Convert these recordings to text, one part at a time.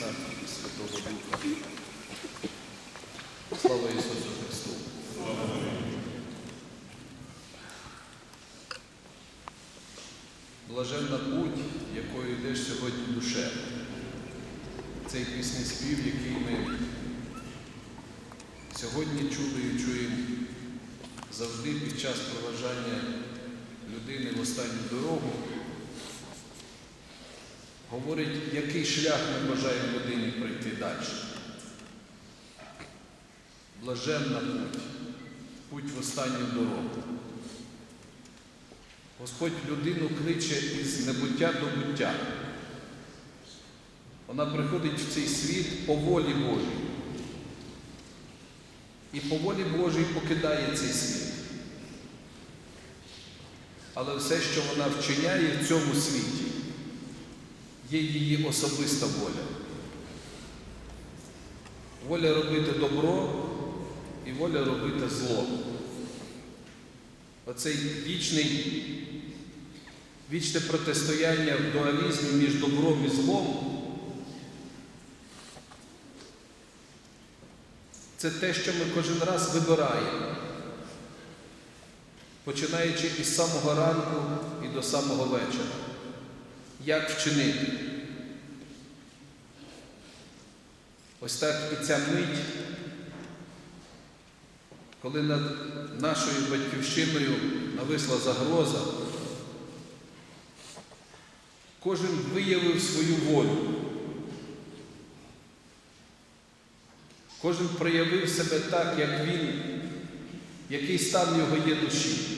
Сина і Святого Духа. Слава Ісусу Христу! Блаженна путь, якою йдеш сьогодні душе. Цей пісний спів, який ми сьогодні чули і чуємо завжди під час проважання людини в останню дорогу, говорить, який шлях ми бажаємо людині пройти далі. Блаженна путь, путь в останню дорогу. Господь людину кличе із небуття до буття. Вона приходить в цей світ по волі Божій. І по волі Божій покидає цей світ. Але все, що вона вчиняє в цьому світі, є її особиста воля. Воля робити добро і воля робити зло. Оцей вічний, вічне протистояння в дуалізмі між добром і злом. Це те, що ми кожен раз вибираємо, починаючи із самого ранку і до самого вечора. Як вчинити? Ось так і ця мить, коли над нашою батьківщиною нависла загроза, кожен виявив свою волю. Кожен проявив себе так, як він, який стан його є душі.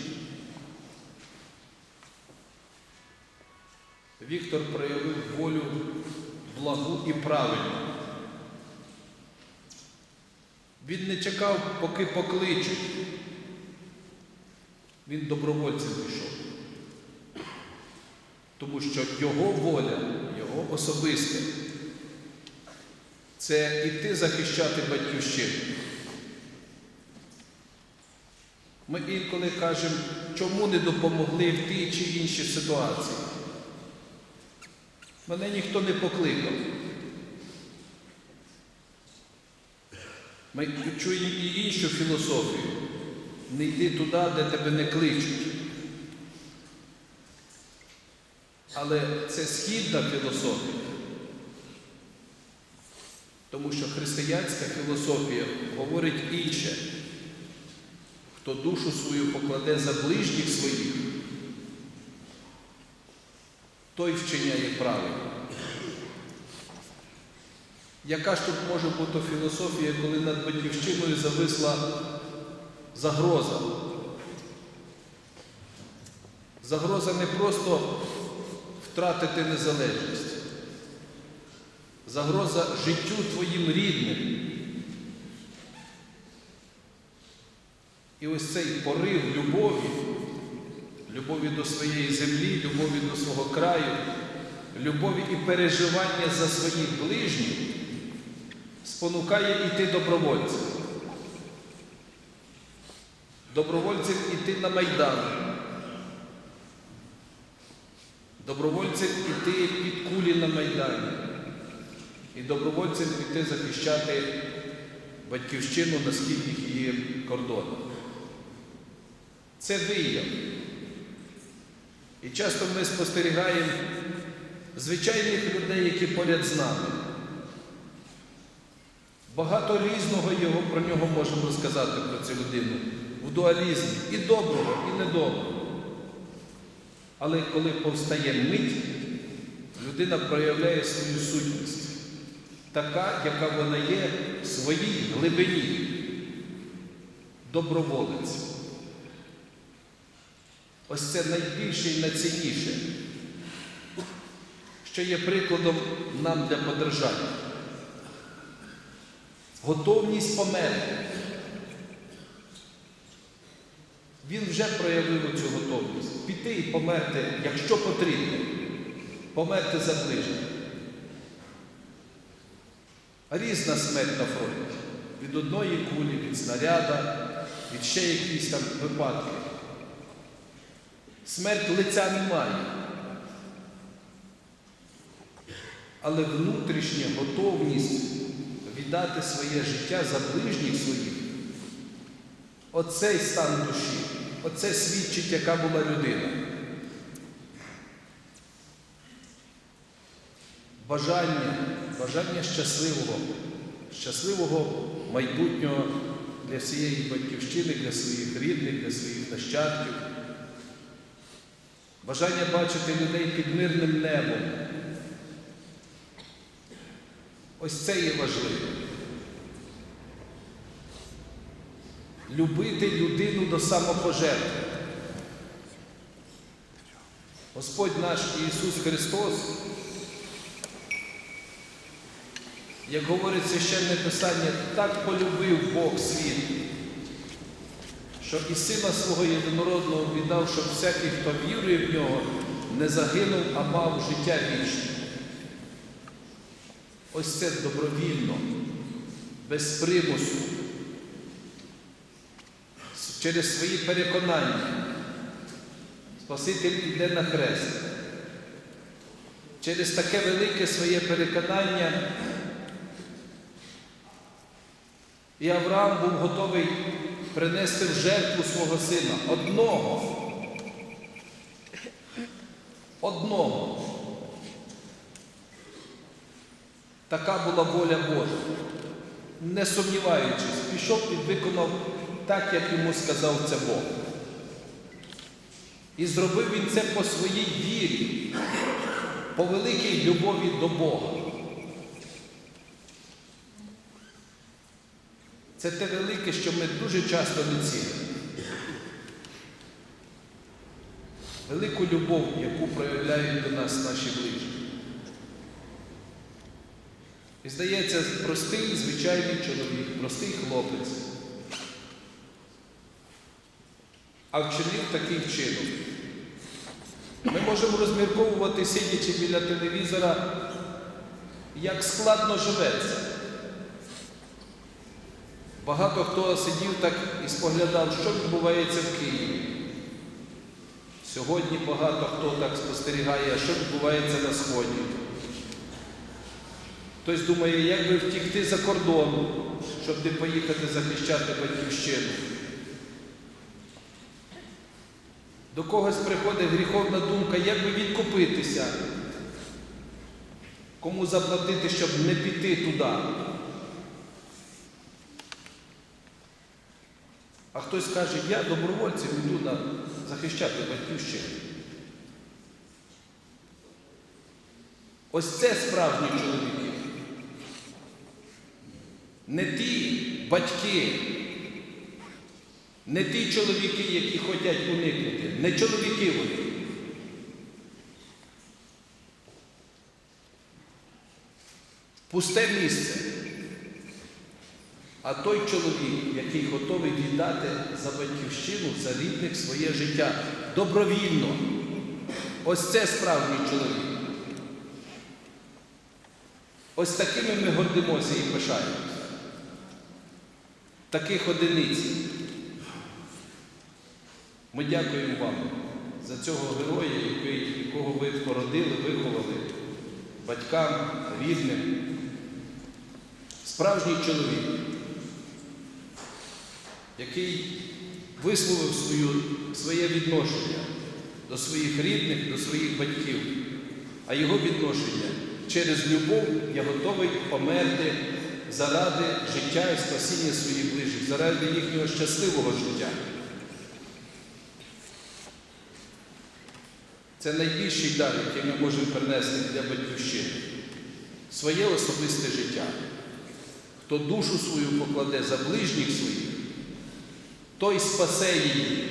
Віктор проявив волю благу і правильну. Він не чекав, поки покличуть. Він добровольцем пішов. Тому що його воля, його особисте це іти захищати батьківщину. Ми інколи кажемо, чому не допомогли в тій чи іншій ситуації. Мене ніхто не покликав. Ми чуємо і іншу філософію. Не йди туди, де тебе не кличуть. Але це східна філософія. Тому що християнська філософія говорить інше. Хто душу свою покладе за ближніх своїх, той вчиняє правильно. Яка ж тут може бути філософія, коли над батьківщиною зависла загроза? Загроза не просто втратити незалежність. Загроза життю твоїм рідним. І ось цей порив любові, любові до своєї землі, любові до свого краю, любові і переживання за своїх ближніх спонукає йти добровольцем. Добровольцем іти на Майдан. Добровольцем іти під кулі на Майдані і добровольцям піти захищати батьківщину на східних її кордонах. Це вияв. І часто ми спостерігаємо звичайних людей, які поряд з нами. Багато різного його, про нього можемо розказати про цю людину в дуалізмі і доброго, і недоброго. Але коли повстає мить, людина проявляє свою сутність така, яка вона є в своїй глибині, доброволець. Ось це найбільше і найцінніше, що є прикладом нам для подержання. Готовність померти. Він вже проявив цю готовність. Піти і померти, якщо потрібно, померти за ближніх. Різна смерть на фронті. Від одної кулі, від снаряда, від ще якісь там випадки. Смерть лиця немає. але внутрішня готовність віддати своє життя за ближніх своїх. Оцей стан душі, оце свідчить, яка була людина. Бажання, бажання щасливого, щасливого майбутнього для всієї батьківщини, для своїх рідних, для своїх нащадків. Бажання бачити людей під мирним небом. Ось це є важливо. Любити людину до самопожертви. Господь наш Ісус Христос, як говорить священне Писання, так полюбив Бог світ, що і сина свого єдинородного віддав, щоб всякий, хто вірує в нього, не загинув, а мав життя вічне. Ось це добровільно, без примусу, через свої переконання. Спаситель іде на хрест. Через таке велике своє переконання і Авраам був готовий принести в жертву свого сина одного. Одного. Така була воля Божа. Не сумніваючись, пішов і виконав так, як йому сказав це Бог. І зробив він це по своїй вірі, по великій любові до Бога. Це те велике, що ми дуже часто не цінимо. Велику любов, яку проявляють до нас наші ближні. І здається, простий, звичайний чоловік, простий хлопець. А вчинив такий вчинок. Ми можемо розмірковувати, сидячи біля телевізора, як складно живеться. Багато хто сидів так і споглядав, що відбувається в Києві. Сьогодні багато хто так спостерігає, що відбувається на Сході. Хтось думає, як би втікти за кордон, щоб не поїхати захищати батьківщину. До когось приходить гріховна думка, як би відкупитися, кому заплатити, щоб не піти туди. А хтось каже, я добровольцем йду на захищати батьківщину. Ось це справжні чоловіки. Не ті батьки, не ті чоловіки, які хочуть уникнути, не чоловіки вони. Пусте місце. А той чоловік, який готовий віддати за батьківщину, за рідних своє життя добровільно. Ось це справжній чоловік. Ось такими ми гордимося і пишаємося. Таких одиниць. Ми дякуємо вам за цього героя, якого ви породили, виховали, батькам, рідним. Справжній чоловік, який висловив свою, своє відношення до своїх рідних, до своїх батьків, а його відношення через любов я готовий померти заради життя і спасіння своїх ближніх, заради їхнього щасливого життя. Це найбільший дар, який ми можемо принести для батьківщини. Своє особисте життя. Хто душу свою покладе за ближніх своїх, той спасе її.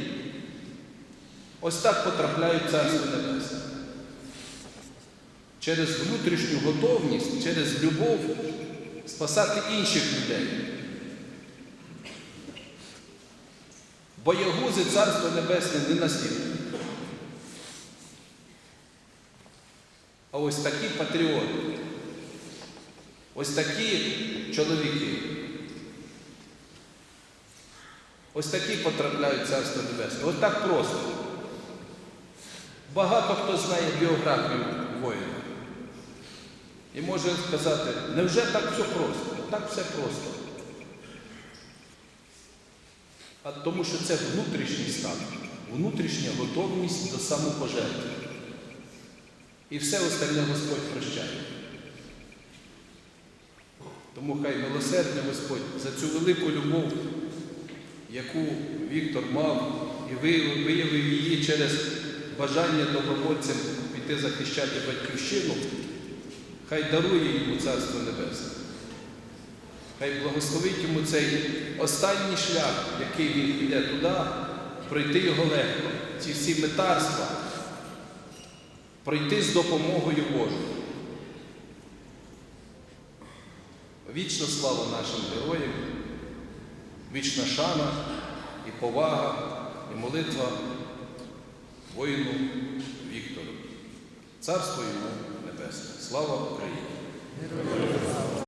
Ось так потрапляють Царство Небесне. Через внутрішню готовність, через любов спасати інших людей. Боягузи Царство Небесне не настільки. А ось такі патріоти, ось такі чоловіки, ось такі потрапляють в Царство Небесне. Ось так просто. Багато хто знає біографію воїна. І може сказати, невже так все просто? Так все просто. А тому що це внутрішній стан, внутрішня готовність до самопожертви. І все остальне Господь прощає. Тому хай милосердний Господь за цю велику любов, яку Віктор мав і виявив її через бажання добровольцям піти захищати батьківщину, хай дарує йому Царство Небесне. Хай благословить йому цей останній шлях, який він піде туди, пройти його легко, ці всі метарства, пройти з допомогою Божою. Вічна слава нашим героям, вічна шана і повага, і молитва воїну Віктору. Царство йому небесне. Слава Україні!